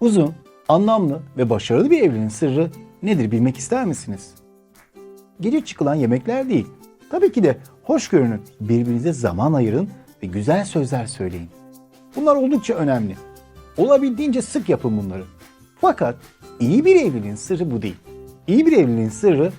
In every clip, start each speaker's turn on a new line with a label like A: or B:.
A: Uzun, anlamlı ve başarılı bir evliliğin sırrı nedir bilmek ister misiniz? Gece çıkılan yemekler değil. Tabii ki de hoş görünün, birbirinize zaman ayırın ve güzel sözler söyleyin. Bunlar oldukça önemli. Olabildiğince sık yapın bunları. Fakat iyi bir evliliğin sırrı bu değil. İyi bir evliliğin sırrı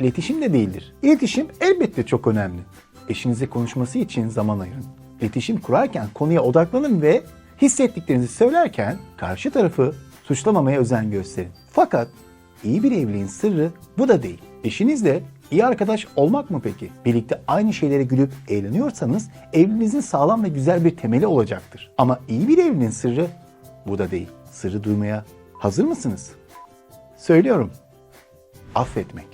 A: iletişim de değildir. İletişim elbette çok önemli. Eşinize konuşması için zaman ayırın. İletişim kurarken konuya odaklanın ve hissettiklerinizi söylerken karşı tarafı suçlamamaya özen gösterin. Fakat iyi bir evliliğin sırrı bu da değil. Eşinizle iyi arkadaş olmak mı peki? Birlikte aynı şeylere gülüp eğleniyorsanız evliliğinizin sağlam ve güzel bir temeli olacaktır. Ama iyi bir evliliğin sırrı bu da değil. Sırrı duymaya hazır mısınız? Söylüyorum. Affetmek.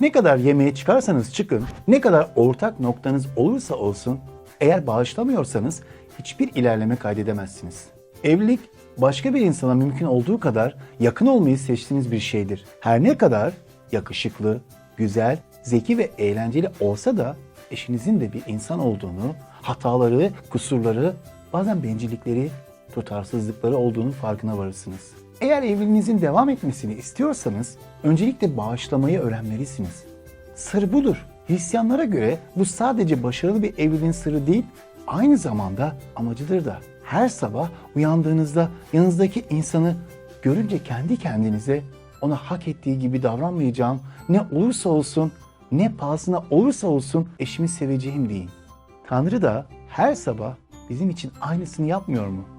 A: Ne kadar yemeğe çıkarsanız çıkın, ne kadar ortak noktanız olursa olsun, eğer bağışlamıyorsanız hiçbir ilerleme kaydedemezsiniz. Evlilik başka bir insana mümkün olduğu kadar yakın olmayı seçtiğiniz bir şeydir. Her ne kadar yakışıklı, güzel, zeki ve eğlenceli olsa da eşinizin de bir insan olduğunu, hataları, kusurları, bazen bencillikleri, tutarsızlıkları olduğunu farkına varırsınız. Eğer evliliğinizin devam etmesini istiyorsanız öncelikle bağışlamayı öğrenmelisiniz. Sır budur. Hristiyanlara göre bu sadece başarılı bir evliliğin sırrı değil, aynı zamanda amacıdır da. Her sabah uyandığınızda yanınızdaki insanı görünce kendi kendinize ona hak ettiği gibi davranmayacağım, ne olursa olsun, ne pahasına olursa olsun eşimi seveceğim deyin. Tanrı da her sabah bizim için aynısını yapmıyor mu?